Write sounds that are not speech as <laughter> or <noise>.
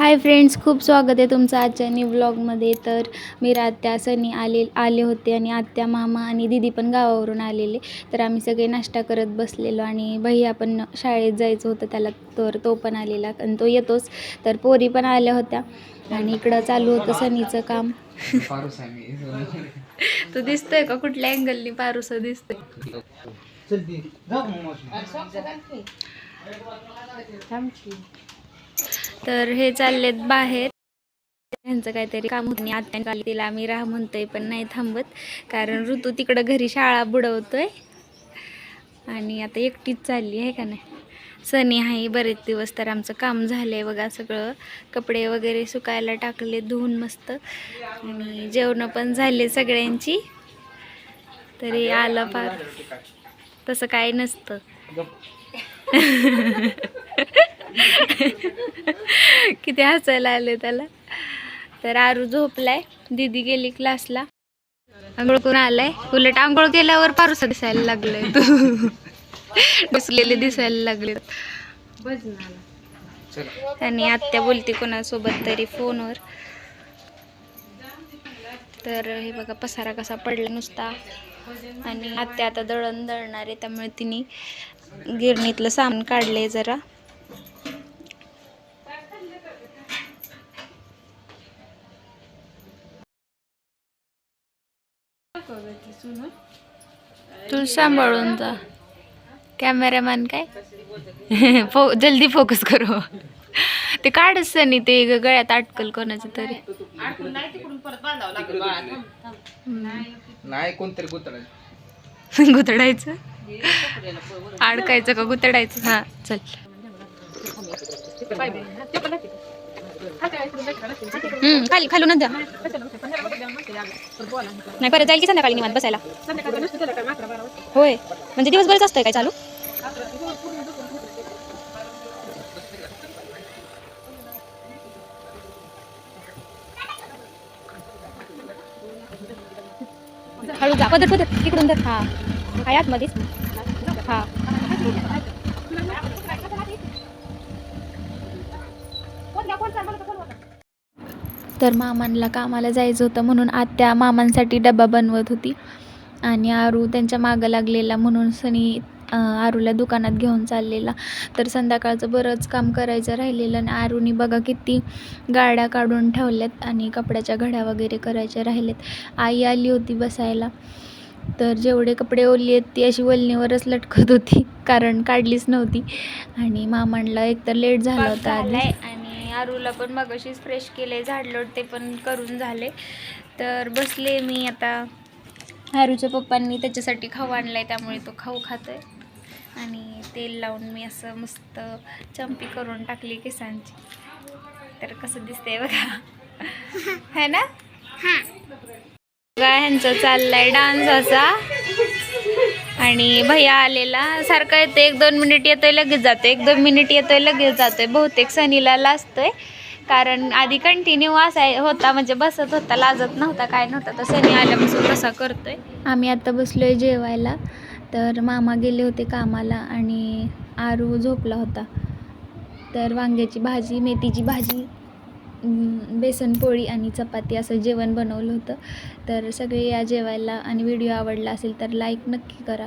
Hi friends खूप स्वागत आहे तुमचं आजच्या न्यू व्लॉगमध्ये तर मी रात्या सनी आले आले होते आणि आत्या मामा आणि दिदी पण गावावरून आलेले. तर आम्ही सगळे नाश्ता करत बसलेलो आणि भैया पण शाळेत जायचं होतं त्याला तर तो पण आलेला आणि तो येतोच. तर पोरी पण आल्या होत्या आणि इकडं चालू होतं सनीचं काम. पारूस आहे मी तो दिसतोय का? कुठल्या अँगलनी पारुस दिसतोय चल ती जाऊ मग मावशी. तर हे चाललेत बाहेर. त्यांचं काहीतरी काम होत नाही आत्याने तिला आम्ही राह म्हणतोय पण नाही थांबत. कारण ऋतू तिकडं घरी शाळा बुडवतोय. आणि आता एकटीच चालली आहे का नाही? सनी आहे बरेच दिवस तर आमचं काम झालं आहे बघा सगळं. कपडे वगैरे सुकायला टाकले धुवून मस्त. आणि जेवणं पण झाले सगळ्यांची. तरी आलं फार. तसं काय नसतं. <laughs> किती हसायला आले त्याला. तर आरू झोपलाय. दीदी गेली क्लासला. आंघोळ करून आलाय. उलट आंघोळ केल्यावर पारुसा दिसायला लागलंय. तू बसलेले दिसायला लागले आणि आत्या बोलते कोणासोबत तरी फोनवर. तर हे बघा पसारा कसा पडला नुसता. आणि आत्या आता दळण दळणार आहे त्यामुळे तिने गिरणीतलं सामान काढलंय जरा. तू सांभाळून जा. कॅमेरामॅन काय? <laughs> फो जल्दी फोकस करो. ते काढच नाही ते ग- गळ्यात अटकल कोणाचं तरी. नाही कोणतरी गुतडायचं. <laughs> गुतडायचं? अडकायचं का गुतडायचं? हा चल. हम्म, खाली खालूनच द्या. नाही परत जाईल की संध्याकाळी निवांत बसायला. होय. म्हणजे दिवसभरच असतंय काय चालू? हळू जा. पदर पदर. तिकडून धर. हा. काय आतमध्येच. हा. तर मामांना कामाला जायचं होतं म्हणून आत्या मामांसाठी डबा बनवत होती. आणि आरू त्यांच्या मागं लागलेला म्हणून सनी आरूला दुकानात घेऊन चाललेला. तर संध्याकाळचं बरंच काम करायचं राहिलेलं आणि आरूनी बघा किती गाड्या काढून ठेवल्यात आणि कपड्याच्या घड्या वगैरे करायच्या राहिल्यात आई आली होती बसायला. तर जेवढे कपडे ओली आहेत ती अशी वलनीवरच लटकत होती कारण काढलीच नव्हती. आणि मामांना एकतर लेट झाला होता आधी. आणि आरूला पण मगाशीच फ्रेश केले झाडलोट ते पण करून झाले. तर बसले मी आता. आरूच्या पप्पांनी त्याच्यासाठी खाऊ आणलाय त्यामुळे तो खाऊ खातोय. आणि तेल लावून मी असं मस्त चंपी करून टाकली केसांची. तर कसं दिसतंय बघा. <laughs> है ना? बघा ह्यांचा चाललाय डान्स असा. आणि भैया आलेला. सारखं येतो एक दोन मिनिट येतोय लगेच जातो एक दोन मिनिट येतोय लगेच जातोय. बहुतेक सनीला लाजतोय. कारण आधी कंटिन्यू असाय होता म्हणजे बसत होता लाजत नव्हता काय नव्हता. तर सनी आल्यापासून तसा करतोय. आम्ही आता बसलोय जेवायला. तर मामा गेले होते कामाला आणि आरू झोपला होता. तर वांग्याची भाजी मेथीची भाजी बेसनपोळी बेसन पोळी आणि चपाती असं जेवण बनवलं होतं. तर सगळे या जेवायला आणि व्हिडिओ आवडला असेल तर लाईक नक्की करा.